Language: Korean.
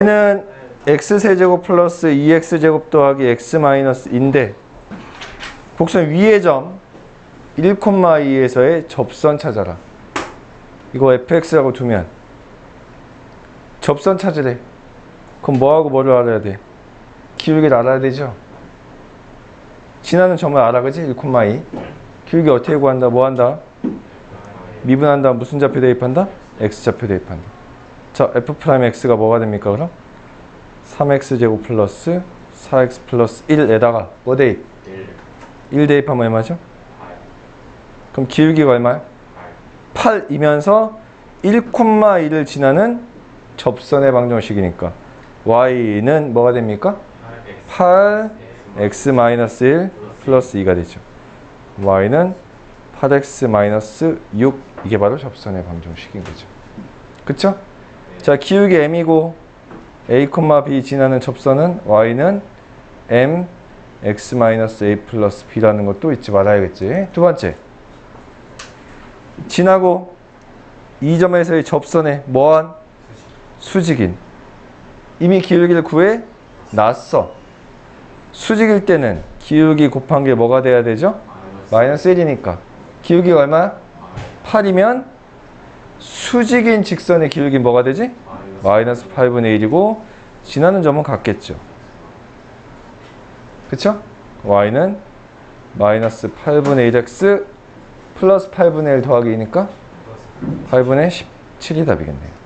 는 x세제곱 플러스 2x제곱 더하기 x 마이너스인데 곡선 위의 점 1,2에서의 접선 찾아라. 이거 fx라고 두면 접선 찾으래. 그럼 뭐하고 뭐를 알아야 돼? 기울기를 알아야 되죠? 지나는 점을 알아 그지? 1,2 기울기 어떻게 구한다? 뭐 한다? 미분한다 무슨 좌표 대입한다? x좌표 대입한다 자 f 프라임 x가 뭐가 됩니까 그럼? 3x제곱 플러스 4x 플러스 1에다가 뭐 대입? 1 대입하면 얼마죠? 그럼 기울기가 얼마야? 8이면서 1,1을 지나는 접선의 방정식이니까 y는 뭐가 됩니까? 8x 마이너스 1 플러스 2가 되죠. y는 8x 마이너스 6 이게 바로 접선의 방정식인 거죠. 그쵸? 자 기울기 m이고 a, b 지나는 접선은 y는 m x a b라는 것도 잊지 말아야겠지. 두 번째 지나고 이 점에서의 접선에 뭐한 수직인 이미 기울기를 구해 놨어. 수직일 때는 기울기 곱한 게 뭐가 돼야 되죠? 마이너스 1이니까 기울기가 얼마야? 8이면 수직인 직선의 기울기 뭐가 되지? 마이너스 8분의 1이고 지나는 점은 같겠죠. 그쵸? y는 마이너스 8분의 1x 플러스 8분의 1 더하기 2니까 8분의 17이 답이겠네요.